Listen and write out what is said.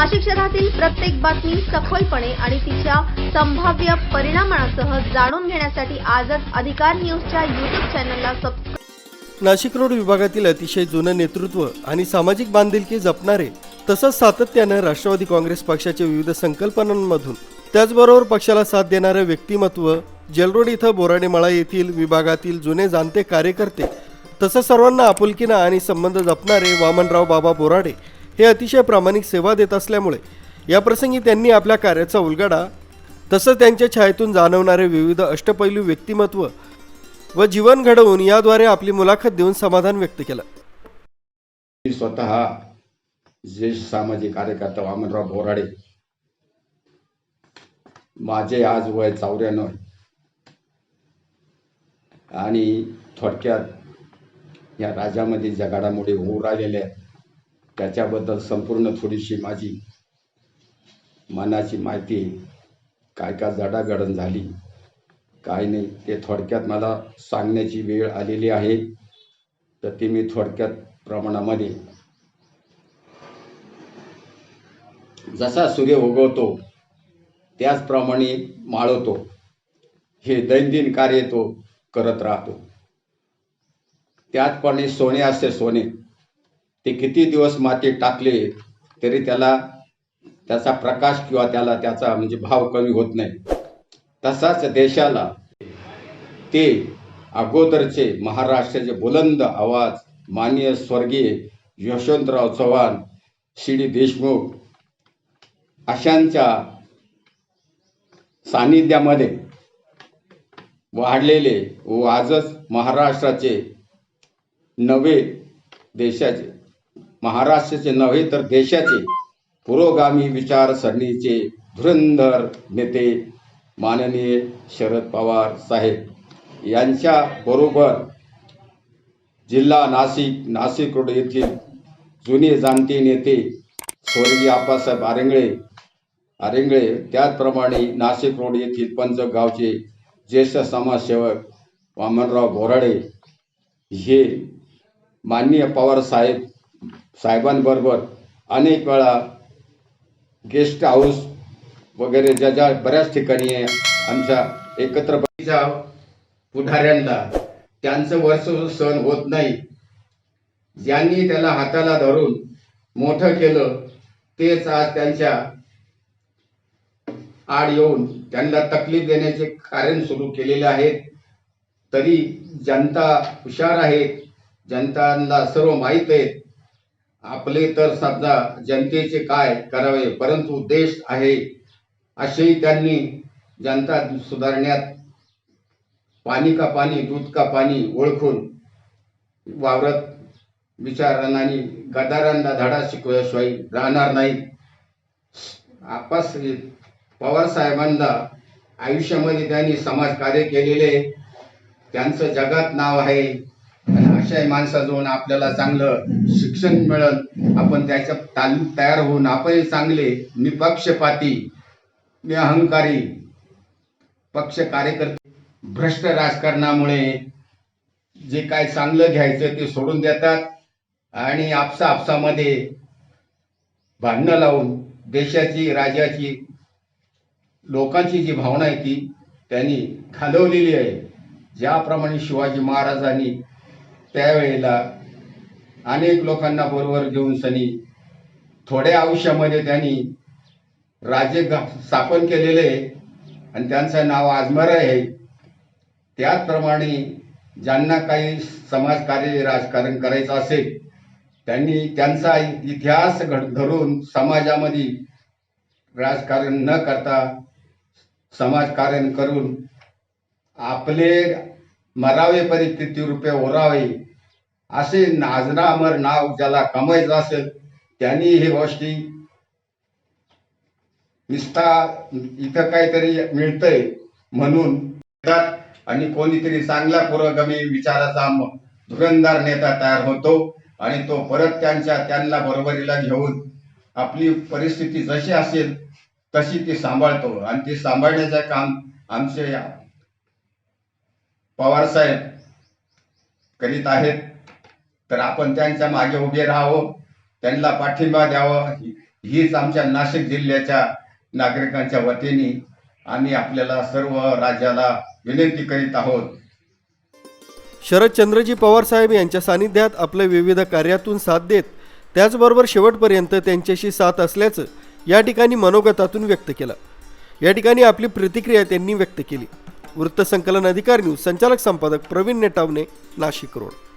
नाशिक शहरातील प्रत्येक बातमी सखोलपणे आणि तिच्या संभाव्य परिणामांसह जाणून घेण्यासाठी आजच अधिकार न्यूजच्या युट्यूब चॅनलला सबस्क्राईब नाशिक रोड विभागातील अतिशय जुनं नेतृत्व आणि सामाजिक बांधिलकी जपणारे तसंच सातत्यानं राष्ट्रवादी काँग्रेस पक्षाच्या विविध संकल्पनांमधून त्याचबरोबर पक्षाला साथ देणारं व्यक्तिमत्व जलरोड इथं बोराडेमाळा येथील विभागातील जुने जाणते कार्यकर्ते तसंच सर्वांना आपुलकीनं आणि संबंध जपणारे वामनराव बाबा बोराडे हे अतिशय प्रामाणिक सेवा देत असल्यामुळे याप्रसंगी त्यांनी आपल्या कार्याचा उलगडा तसंच त्यांच्या छायेतून जाणवणारे विविध अष्टपैलू व्यक्तिमत्व व जीवन घडवून याद्वारे आपली मुलाखत देऊन समाधान व्यक्त केलं. मी स्वतः ज्येष्ठ सामाजिक कार्यकर्ता वामनराव बोराडे माझे आज वय चौऱ्याण्णव आणि थोडक्यात या राज्यामध्ये ज्या घडामोडी होऊ राहिलेल्या आहेत त्याच्याबद्दल संपूर्ण थोडीशी माझी मनाची माहिती काय काय जडागडण झाली काय नाही ते थोडक्यात मला सांगण्याची वेळ आलेली आहे. तर ती मी थोडक्यात प्रमाणामध्ये जसा सूर्य उगवतो त्याचप्रमाणे माळवतो. हे दैनंदिन कार्य तो करत राहतो. त्याचप्रमाणे सोने असते सोने. ते किती दिवस मातीत टाकले तरी त्याला त्याचा प्रकाश किंवा त्याला त्याचा म्हणजे भाव कमी होत नाही. तसाच देशाला ते अगोदरचे महाराष्ट्राचे बुलंद आवाज माननीय स्वर्गीय यशवंतराव चव्हाण सी डी देशमुख अशांच्या सानिध्यामध्ये वाढलेले व आजच महाराष्ट्राचे नवे देशाचे महाराष्ट्राचे नव्हे तर देशाचे पुरोगामी विचारसरणीचे धुरंधर नेते माननीय शरद पवार साहेब. यांच्या बरोबर जिल्हा नाशिक नाशिक रोड येथील जुने जाणते नेते स्वर्गीय आप्पासाहेब आरेंगळे आरेंगळे त्याचप्रमाणे नाशिक रोड येथील पंचगावचे ज्येष्ठ समाजसेवक वामनराव बोराडे हे माननीय पवार साहेब साहेबांबरोबर अनेक वेळा गेस्ट हाऊस वगैरे ज्या ज्या बऱ्याच ठिकाणी आमच्या एकत्र पुढाऱ्यांना त्यांचं वर्ष सण होत नाही. ज्यांनी त्याला हाताला धरून मोठं केलं तेच आज त्यांच्या आड येऊन त्यांना तकलीफ देण्याचे कारण सुरू केलेले आहेत. तरी जनता हुशार आहे. जनतांना सर्व माहीत आहे. आपले तर समजा जनतेचे काय करावे परंतु देश आहे असेही त्यांनी जनता सुधारण्यात पाणी का पाणी दूध का पाणी ओळखून वावरत विचारांनी गदारांना धडा शिकवल्याशिवाय राहणार नाही आपस पवार साहेबांना आयुष्यामध्ये त्यांनी समाजकार्य केलेले त्यांचं जगात नाव आहे. आणि अशा माणसाजवळ आपल्याला चांगलं शिक्षण मिळत आपण त्याच्या तालमीत तयार होऊन आपणही चांगले निपक्षपाती निअहंकारी पक्ष कार्यकर्ते भ्रष्ट राजकारणामुळे जे काय चांगलं घ्यायचं ते सोडून देतात आणि आपसा आपसामध्ये भांडणं लावून देशाची राज्याची लोकांची जी भावना आहे ती त्यांनी घालवलेली आहे. ज्याप्रमाणे शिवाजी महाराजांनी त्यावेळेला अनेक लोकांना बरोबर घेऊन सनी थोड्या आयुष्यामध्ये त्यांनी राज्य स्थापन केलेले आहे. आणि त्यांचं नाव आजमर आहे. त्याचप्रमाणे ज्यांना काही समाजकार्य राजकारण करायचं असेल त्यांनी त्यांचा इतिहास घड धरून समाजामध्ये राजकारण न करता समाजकारण करून आपले मरावे परिस्थिती रुपये ओरावे. असे नाजना अमर नाव ज्याला कमायचं असेल त्यांनी हे गोष्टी निस्ता इथं काहीतरी मिळतंय म्हणून आणि कोणीतरी चांगला पुरोगमी विचाराचा धुरंधार धुरंदार नेता तयार होतो आणि तो परत त्यांच्या त्यांना बरोबरीला घेऊन आपली परिस्थिती जशी असेल तशी ती सांभाळतो. आणि ती सांभाळण्याचं काम आमचे पवार साहेब करीत आहेत तर आपण त्यांच्या मागे उभे राहावं त्यांना पाठिंबा द्यावा. हीच आमच्या नाशिक जिल्ह्याच्या नागरिकांच्या वतीने आम्ही आपल्याला सर्व राज्याला विनंती करीत आहोत. शरदचंद्रजी पवार साहेब यांच्या सानिध्यात आपल्या विविध कार्यातून साथ देत त्याचबरोबर शेवटपर्यंत त्यांच्याशी साथ असल्याचं या ठिकाणी मनोगतातून व्यक्त केलं. या ठिकाणी आपली प्रतिक्रिया त्यांनी व्यक्त केली. वृत्तसंकलन अधिकार न्यूज संचालक संपादक प्रवीण नेटावणे नाशिक रोड.